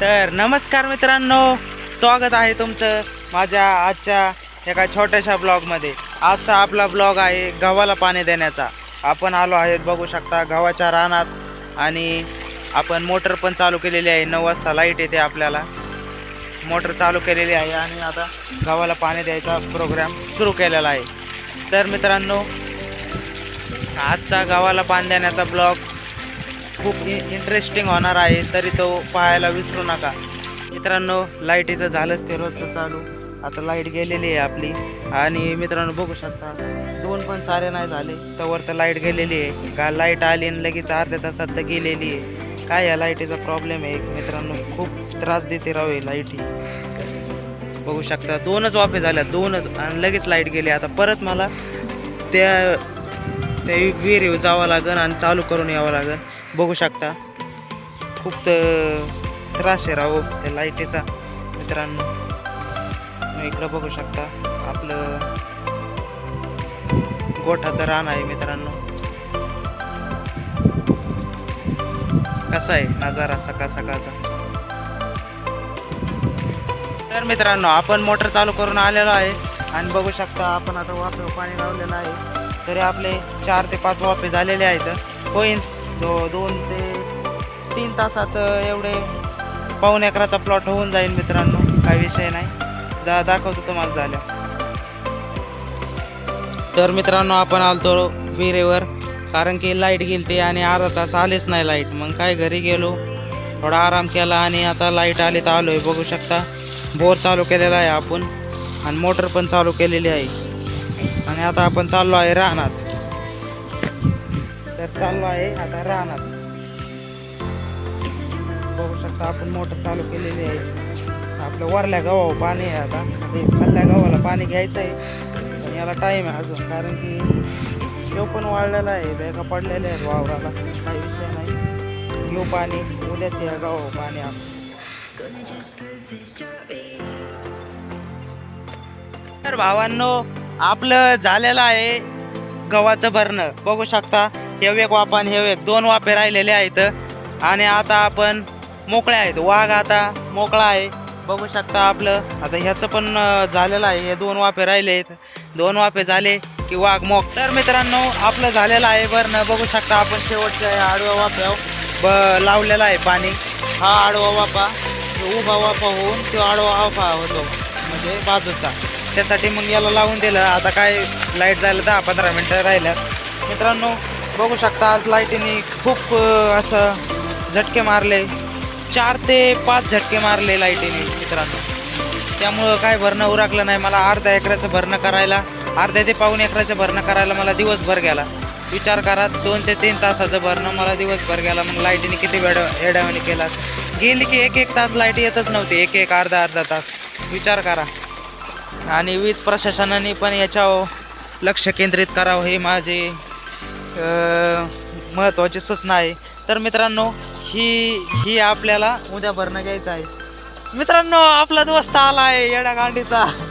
तर नमस्कार मित्रांनो स्वागत आहे तुमचं माझ्या आजच्या एका छोट्याशा ब्लॉगमध्ये. आजचा आपला ब्लॉग आहे गव्हाला पाणी देण्याचा. आपण आलो आहेत बघू शकता गव्हाच्या रानात आणि आपण मोटर पण चालू केलेली आहे. नऊ वाजता लाइट येते आपल्याला. मोटर चालू केलेली आहे आणि आता गव्हाला पाणी द्यायचा प्रोग्राम सुरू केलेला आहे. तर मित्रांनो आजचा गावाला पाणी देण्याचा ब्लॉग खूप इंटरेस्टिंग होणार आहे तरी तो पाहायला विसरू नका. मित्रांनो लाईटीचं झालंच ते रोजचं चालू. आता लाइट गेलेली आहे आपली. आणि मित्रांनो बघू शकता दोन पण सारे नाही झाले. तर तर लाइट गेलेली आहे. का लाइट आली आणि लगेच अर्ध्या तासात तर गेलेली आहे. काय या लाईटीचा प्रॉब्लेम आहे? मित्रांनो खूप त्रास देते राहू आहे लाइट बघू शकता दोनच वाफे झाल्या दोनच. आणि लगेच लाइट गेली. आता परत मला त्या त्या विहीर जावं लागेल आणि चालू करून यावं लागेल बघू शकता. खूप त्रास आहे राहू त्या लाईटीचा. मित्रांनो इकडं बघू शकता. आपलं गोठाचं रान आहे मित्रांनो. कसा आहे नजारा सकाळ सकाळचा? तर मित्रांनो आपण मोटर चालू करून आलेलो आहे. आणि बघू शकता आपण आता वाफे पाणी लावलेलं आहे. तरी आपले चार ते पाच वाफे झालेले आहेत. होईन. दो दोन ते तीन तासात एवढे पाऊन एकराचा प्लॉट होऊन जाईल मित्रांनो. काही विषय नाही. जा दाखवतो तुम्हाला झाल्या तर मित्रांनो आपण आलतो विहिरेवर. कारण की लाइट गेलती आणि अर्धा तास आलेच नाही लाइट. मग काय घरी गेलो थोडा आराम केला आणि आता लाइट आली तर आलो आहे बघू शकता बोर चालू केलेला आहे आपण. आणि मोटर पण चालू केलेली आहे. आणि आता आपण चाललो आहे राहणार तर चाललो आहे आता राहणार. बघू शकता आपण मोटर चालू केलेली आहे. आपलं वरल्या गावावर पाणी आहे आता. म्हणजे ते खाल्ल्या गव्हाला पाणी घ्यायचं आहे आणि याला टाईम आहे अजून कारण की तो पण वाळलेला आहे. बॅगा पडलेल्या आहेत वावराला. काही विषय नाही. घेऊ पाणी उद्याच या गावावर पाणी आपण तर भावांनो आपलं झालेलं आहे गव्हाचं भरणं. बघू शकता हे एक वापा आणि हे एक दोन वापे राहिलेले आहेत. आणि आता आपण मोकळे आहेत. वाघ आता मोकळा आहे. बघू शकता आपलं. आता ह्याचं पण झालेलं आहे. हे दोन वाफे राहिले आहेत. दोन वाफे झाले की वाघ मोक. तर मित्रांनो आपलं झालेलं आहे भरणं बघू शकता आपण शेवटच्या आडव्या वाफ्यावर ब लावलेला आहे पाणी. हा आडवा वाफा उभा वाफा होऊन तो आडवा वाफा होतो. म्हणजे बाजूचा. त्यासाठी मग याला लावून दिलं. आता काय लाइट झालं दहा पंधरा मिनटं राहिल्यात मित्रांनो बघू शकता आज लाईटीने खूप असं झटके मारले. चार ते पाच झटके मारले लाईटीने मित्रांनो. त्यामुळं काय भरणं उरकलं नाही. मला अर्ध्या एकराचं भरणं करायला अर्ध्या ते पाऊन एकराचं भरणं करायला मला दिवसभर गेला. विचार करा दोन ते तीन तासाचं भरणं मला दिवसभर गेला. मग लाईटीने किती वेड एडावणी केला गेली की एक एक तास लाइट येतच नव्हती. एक एक अर्धा अर्धा तास. विचार करा. आणि वीज प्रशासनाने पण याच्यावर लक्ष केंद्रित करावं हे माझे महत्त्वाची सूचना आहे. तर मित्रांनो ही ही आपल्याला उद्या भरणं घ्यायचं आहे. मित्रांनो आपला दोस्त आला आहे येड्या गांडीचा.